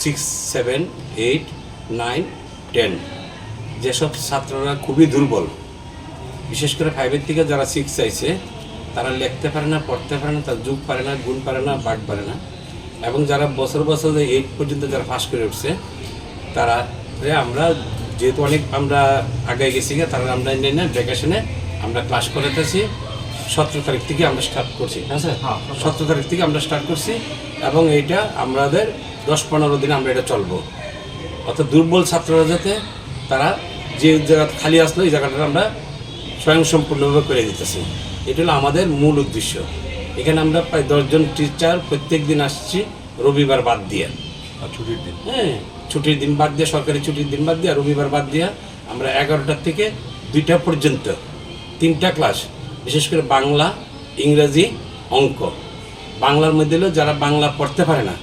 Six seven eight nine ten যেসব ছাত্ররা খুবই দুর্বল বিশেষ করে ফাইভের থেকে যারা সিক্স চাইছে তারা লিখতে পারে না পড়তে পারে না তার যুগ পারে না গুণ পারে না বাট পারে না। এবং যারা বছর বছর এইট পর্যন্ত যারা পাস করে উঠছে তারা আমরা যেহেতু অনেক আমরা আগে গেছি গিয়ে তারা আমরা নেই না ভ্যাকেশনে আমরা ক্লাস করাতেছি সতেরো তারিখ থেকে আমরা স্টার্ট করছি। হ্যাঁ স্যার। হ্যাঁ, সতেরো তারিখ থেকে আমরা স্টার্ট করছি এবং এইটা আমাদের দশ পনেরো দিন আমরা এটা চলবো। অর্থাৎ দুর্বল ছাত্ররা যাতে তারা যে জায়গা খালি আসলো এই জায়গাটা আমরা স্বয়ংসম্পূর্ণভাবে করে দিতেছি। এটা হলো আমাদের মূল উদ্দেশ্য। এখানে আমরা প্রায় দশজন টিচার প্রত্যেক দিন আসছি রবিবার বাদ দিয়ে। ছুটির দিন? হ্যাঁ ছুটির দিন বাদ দিয়ে সরকারি ছুটির দিন বাদ দিয়ে রবিবার বাদ দিয়ে আমরা এগারোটার থেকে দুইটা পর্যন্ত তিনটা ক্লাস বিশেষ করে বাংলা ইংরাজি অঙ্ক। বাংলার মধ্যে হলো যারা বাংলা পড়তে পারে না